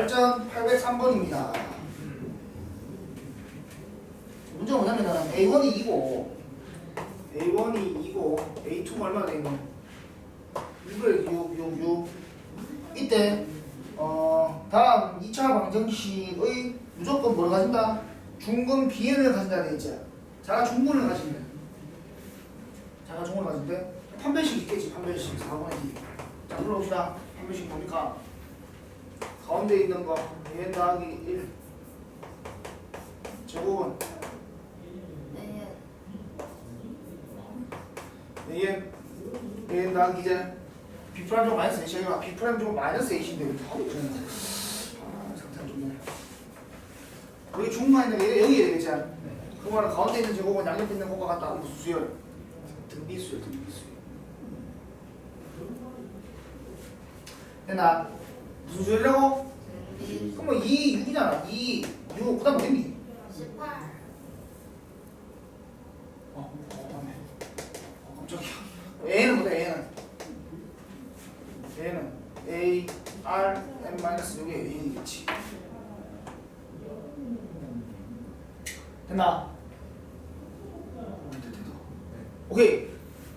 발전 803번입니다. 문제가 뭐냐면은 A1이 2고 A1이 2고 A2가 얼마나 되있노? 6을 6, 6, 6 이때 어 다음 2차 방정식의 무조건 뭐를 가진다? 중근 비행을 가진다 되있지. 자가 중근을 가진대. 자가 중근을 가진대. 판별식 있겠지 판별식. 4번에 자 불러봅시다. 판별식 뭡니까? 가운데 있는 거 a 더하기 1 제곱은? 네. a a 더하기 이제 b 프라임 제곱 마이너스 1이가 b 프라임 제곱 마이너스 1인데 왜 답이 없잖아 아안 좋네. 여기 중간에 있는 게 여기 되겠지 그거는 가운데 있는 제곱은 양옆에 있는 것과 같다. 무슨 수열 등비수열 등비수열 됐나 무슨 수열이라고? 네. 그러면 2, 6이잖아. 2, 6, 그 다음 뭐니? 18. 어, 그다음에. 어, 깜짝이야. A는 뭐다, A는? A는 A, R, M 마이너스 여기 A겠지. 됐나? 됐다, 됐다. 오케이.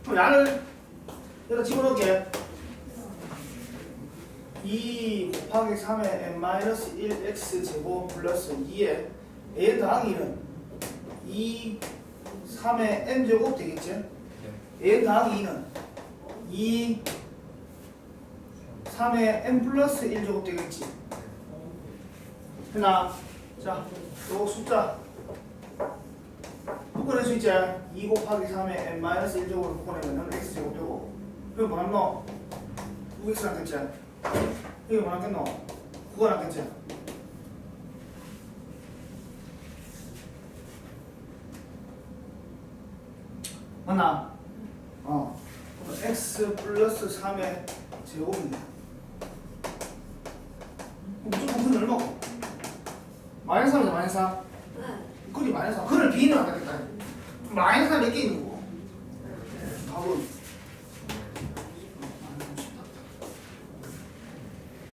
그럼 야를 여기다 집어넣을게. 2 곱하기 3의 n 마이너스 1x 제곱 플러스 2의 a 더하기 1은 2 3의 n 제곱 되겠지? a 더하기 2는 2 3의 n 플러스 1 제곱 되겠지? 했나? 자, 요 숫자 묶어낼 수 있지? 2 곱하기 3의 n 마이너스 1 제곱을 묶어내면 x 제곱 되고 그럼 뭐 남노? 6x 남겠지? 이게 뭐 남겠노? 9가 남겠지? 맞나? 어. x 플러스 3의 제곱인데. 그럼 무조건 얼마고? 마이너스 3이죠, 마이너스 3. 네. 그리 마이너스 3. 근을 B는 안 되겠다. 마이너스 3몇 개 있는 거고? 답은